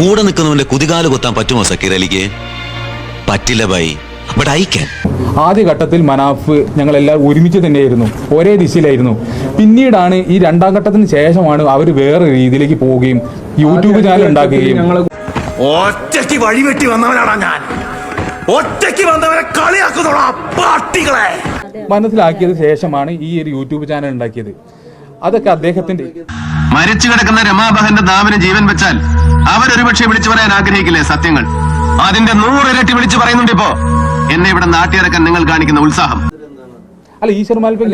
കൂടെ നിൽക്കുന്നവന്റെ കുതികാൽ കൊത്താൻ പറ്റുമോ സക്കീർ അലിക്ക്? പറ്റില്ല ബൈ. ബട്ട് ഐ ക്യാൻ ആദ്യ ഘട്ടത്തിൽ മനാഫ് ഞങ്ങളെല്ലാം ഒരുമിച്ച് തന്നെയായിരുന്നു ഒരേ ദിശയിലായിരുന്നു. പിന്നീടാണ് ഈ രണ്ടാം ഘട്ടത്തിന് ശേഷമാണ് അവർ വേറെ രീതിയിലേക്ക് പോവുകയും യൂട്യൂബ് ചാനൽ ഉണ്ടാക്കുകയും. ഒറ്റയ്ക്ക് വഴിവെട്ടി വന്നവനാടാ ഞാൻ. ഒറ്റയ്ക്ക് വന്നവരെ കളിയാക്കുന്നോടാ പാട്ടികളെ മനസ്സിലാക്കിയത് ശേഷമാണ് ഈ ഒരു യൂട്യൂബ് ചാനൽ ഉണ്ടാക്കിയത്. അതൊക്കെ അദ്ദേഹത്തിന്റെ മരിച്ചു കിടക്കുന്ന രമാബഹന്റെ നാവിന് ജീവൻ വെച്ചാൽ അവരൊരുപക്ഷെ വിളിച്ചു പറയാൻ ആഗ്രഹിക്കില്ലേ സത്യങ്ങൾ? അതിന്റെ നൂറിരട്ടി വിളിച്ചു പറയുന്നുണ്ട് ഇപ്പോ. എന്നെ ഇവിടെ നാട്ടിയിറക്കാൻ നിങ്ങൾ കാണിക്കുന്ന ഉത്സാഹം. അല്ല ഈശ്വർ മാൽപ്പ്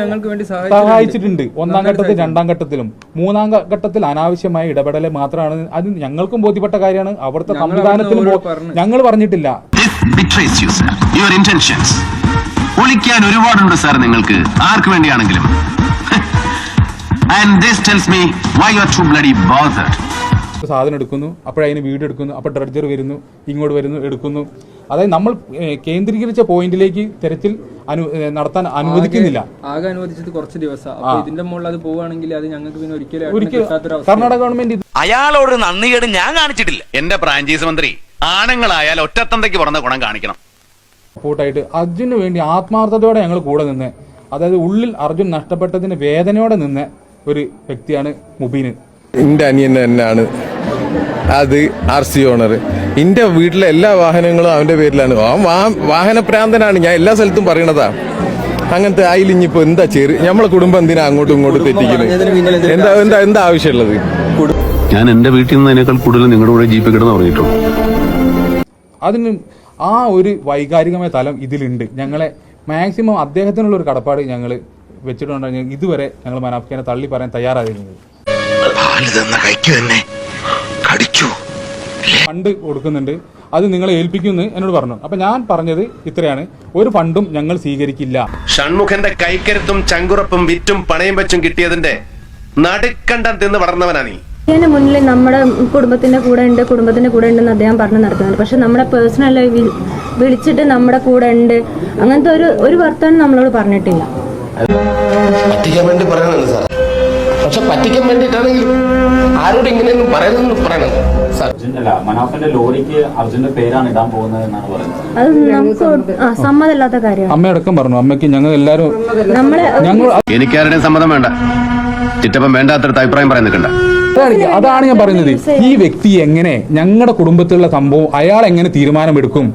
ഞങ്ങൾക്ക് വേണ്ടി സഹായിച്ചിട്ടുണ്ട്. ഒന്നാം ഘട്ടത്തിൽ രണ്ടാം ഘട്ടത്തിലും. മൂന്നാം ഘട്ടത്തിൽ അനാവശ്യമായ ഇടപെടൽ മാത്രമാണ്. അത് ഞങ്ങൾക്കും ബോധ്യപ്പെട്ട കാര്യമാണ്. അവിടുത്തെ സംവിധാനത്തിലും. ഞങ്ങൾ പറഞ്ഞിട്ടില്ല. ഒളിക്കാൻ ഒരുപാടുണ്ട് സാർ നിങ്ങൾക്ക്. ആർക്ക് വേണ്ടിയാണെങ്കിലും. And this tells me why you are too bloody bothered ഒരു സാധനം എടുക്കുന്നു അപ്പോഴതിന് വീട് എടുക്കുന്നു അപ്പോൾ ഡ്രഡ്ജർ വരുന്നു ഇങ്ങോട്ട് വരുന്നു എടുക്കുന്നു. അതായത് നമ്മൾ കേന്ദ്രീകരിച്ച പോയിന്റിലേക്ക് തെരച്ചിൽ അനു നടത്താൻ അനുവദിക്കുന്നില്ല. ആകെ അനുവദിച്ചത് കുറച്ച് ദിവസം. അപ്പൊ ഇതിന്റെ മുകളിൽ അത് പോവുകയാണെങ്കിൽ അത് ഞങ്ങൾക്ക് പിന്നെ ഒരിക്കലും കർണാടക ഗവൺമെന്റ് അയാളോട് അയാളോട് നന്ദികേട് ഞാൻ കാണിച്ചിട്ടില്ല. എന്റെ ഫ്രാഞ്ചൈസ് മന്ത്രി ആണുങ്ങളായാൽ ഒറ്റത്തന്തയ്ക്ക് പറഞ്ഞ ഗുണം കാണിക്കണം. സപ്പോർട്ടായിട്ട് അർജുന് വേണ്ടി ആത്മാർത്ഥതയോടെ ഞങ്ങൾ കൂടെ നിന്ന് അതായത് ഉള്ളിൽ അർജുൻ നഷ്ടപ്പെട്ടതിന് വേദനയോടെ നിന്ന് ഒരു വ്യക്തിയാണ് മുബീന്. എന്റെ അനിയൻ തന്നെയാണ് അത് ആർ സി ഓണർ എന്റെ വീട്ടിലെ എല്ലാ വാഹനങ്ങളും അവന്റെ പേരിലാണ്. ആ വാഹനപ്രാന്തനാണ്. ഞാൻ എല്ലാ സ്ഥലത്തും പറയണതാ. അങ്ങനത്തെ ആയിലിഞ്ഞിപ്പോ എന്താ ചേര് നമ്മളെ കുടുംബം എന്തിനാ അങ്ങോട്ടും ഇങ്ങോട്ടും തെറ്റിക്കുന്നത് എന്താ എന്താ എന്താ ആവശ്യമുള്ളത്? ഞാൻ എന്റെ വീട്ടിൽ നിന്ന് നിന്നതിനേക്കാൾ കൂടുതൽ നിങ്ങളുടെ കൂടെ ജീപ്പ് കിടന്ന് പറഞ്ഞിട്ടുണ്ട് അതിന് ആ ഒരു വൈകാരികമായ തലം ഇതിലുണ്ട്. ഞങ്ങളെ മാക്സിമം അദ്ദേഹത്തിനുള്ള ഒരു കടപ്പാട് ഞങ്ങൾ വെച്ചിട്ടുണ്ടെങ്കിൽ ഇതുവരെ ഞങ്ങൾ മനാഫ്ഖാനെ തള്ളി പറയാൻ തയ്യാറായിരുന്നത് പാൽ തന്ന കഴിക്കു തന്നെ? കടിക്കൂ. ഫണ്ട് കൊടുക്കുന്നുണ്ട്. അത് നിങ്ങളെ ഏൽപ്പിക്കുമെന്ന് എന്നോട് പറഞ്ഞു. അപ്പൊ ഞാൻ പറഞ്ഞത് ഇത്രയാണ്. ഒരു ഫണ്ടും ഞങ്ങൾ സ്വീകരിക്കില്ല. ഷൺമുഖന്റെ കൈക്കരുത്തും ചങ്കുറപ്പും വിറ്റും പണയം വെച്ചും കിട്ടിയതിന്റെ നടുക്കണ്ടം തിന്ന് വളർന്നവനാണ് നീ. ഇതിന് മുന്നിൽ നമ്മുടെ കുടുംബത്തിന്റെ കൂടെ ഉണ്ട് കുടുംബത്തിന്റെ കൂടെ ഉണ്ടെന്ന് അദ്ദേഹം പറഞ്ഞു നടത്തുന്നുണ്ട്. പക്ഷെ നമ്മുടെ പേഴ്സണൽ വിളിച്ചിട്ട് നമ്മുടെ കൂടെ ഉണ്ട്. അങ്ങനത്തെ ഒരു ഒരു വർത്തമാനം നമ്മളോട് പറഞ്ഞിട്ടില്ല. പക്ഷെ പറ്റിക്കാൻ വേണ്ടിയിട്ടാണെങ്കിലും ആരോട് ഇങ്ങനെയൊന്നും പറയുന്നു പറയണം. സാർ. മനാഫിന്റെ ലോറിക്ക് അർജുന്റെ പേരാണ് ഇടാൻ പോകുന്നത് എന്നാണ് പറയുന്നത്. അത് നമുക്ക് ആ സമ്മതമില്ലാത്ത കാര്യമാണ് അമ്മയടക്കം പറഞ്ഞു അമ്മയ്ക്ക് ഞങ്ങൾ എല്ലാവരും നമ്മളെ ഞങ്ങൾ എനിക്കാരുടെയും സമ്മതം വേണ്ട. ചിറ്റപ്പം വേണ്ടാത്തടത്ത് അഭിപ്രായം പറയാൻ നിൽക്കണ്ട. അതാണ് അതാണ് ഞാൻ പറയുന്നത്. ഈ വ്യക്തി എങ്ങനെ ഞങ്ങളുടെ കുടുംബത്തിലുള്ള സംഭവം അയാൾ എങ്ങനെ തീരുമാനമെടുക്കും?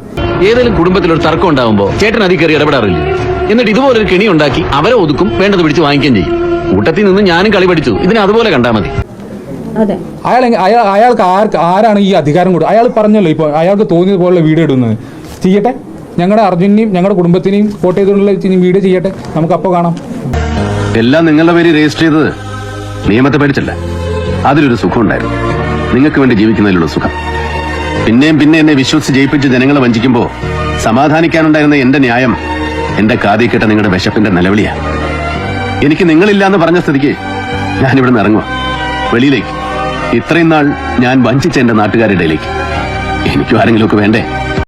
ഏതെങ്കിലും കുടുംബത്തിൽ ഒരു തർക്കം ഉണ്ടാകുമ്പോ ചേട്ടൻ അതിൽ കയറി ഇടപെടാറില്ല? എന്നിട്ട് ഇതുപോലൊരു കെണി ഉണ്ടാക്കി അവരെ ഒതുക്കും വേണ്ടത് പിടിച്ച് വാങ്ങിക്കുകയും ചെയ്യും. കൂട്ടത്തിൽ നിന്ന് ഞാനും കളി പഠിച്ചു. ഇതിനെ അതുപോലെ കണ്ടാ മതി. അതെ. അയാൾ അയാൾ അയാൾക്ക് ആർക്ക് ആരാണ് ഈ അധികാരം കൊടുക്കുക അയാൾ പറഞ്ഞല്ലോ ഇപ്പോൾ അയാൾക്ക് തോന്നിയത് പോലുള്ള വീഡിയോ ഇടുന്നത് ചെയ്യട്ടെ. ഞങ്ങളുടെ അർജുനെയും ഞങ്ങളുടെ കുടുംബത്തിനെയും കോട്ട് വീട് വീഡിയോ ചെയ്യട്ടെ. നമുക്ക് അപ്പോൾ കാണാം. എല്ലാം നിങ്ങളുടെ പേര് രജിസ്റ്റർ ചെയ്തത് നിയമത്തെ പഠിച്ചല്ല അതിലൊരു സുഖം ഉണ്ടായിരുന്നു. നിങ്ങൾക്ക് വേണ്ടി ജീവിക്കുന്നതിലുള്ള സുഖം. പിന്നെയും പിന്നെ എന്നെ വിശ്വസിച്ച് ജയിപ്പിച്ച് ജനങ്ങളെ വഞ്ചിക്കുമ്പോൾ സമാധാനിക്കാനുണ്ടായിരുന്ന എന്റെ ന്യായം എന്റെ കാതി കേട്ട നിങ്ങളുടെ വിശപ്പിന്റെ നിലവിളിയാ. എനിക്ക് നിങ്ങളില്ല എന്ന് പറഞ്ഞ സ്ഥിതിക്ക് ഞാൻ ഇവിടെ നിന്ന് ഇറങ്ങുക വെളിയിലേക്ക്. ഇത്രയും നാൾ ഞാൻ വഞ്ചിച്ച എന്റെ നാട്ടുകാരുടെ ഇടയിലേക്ക്. എനിക്കും ആരെങ്കിലുമൊക്കെ വേണ്ടേ?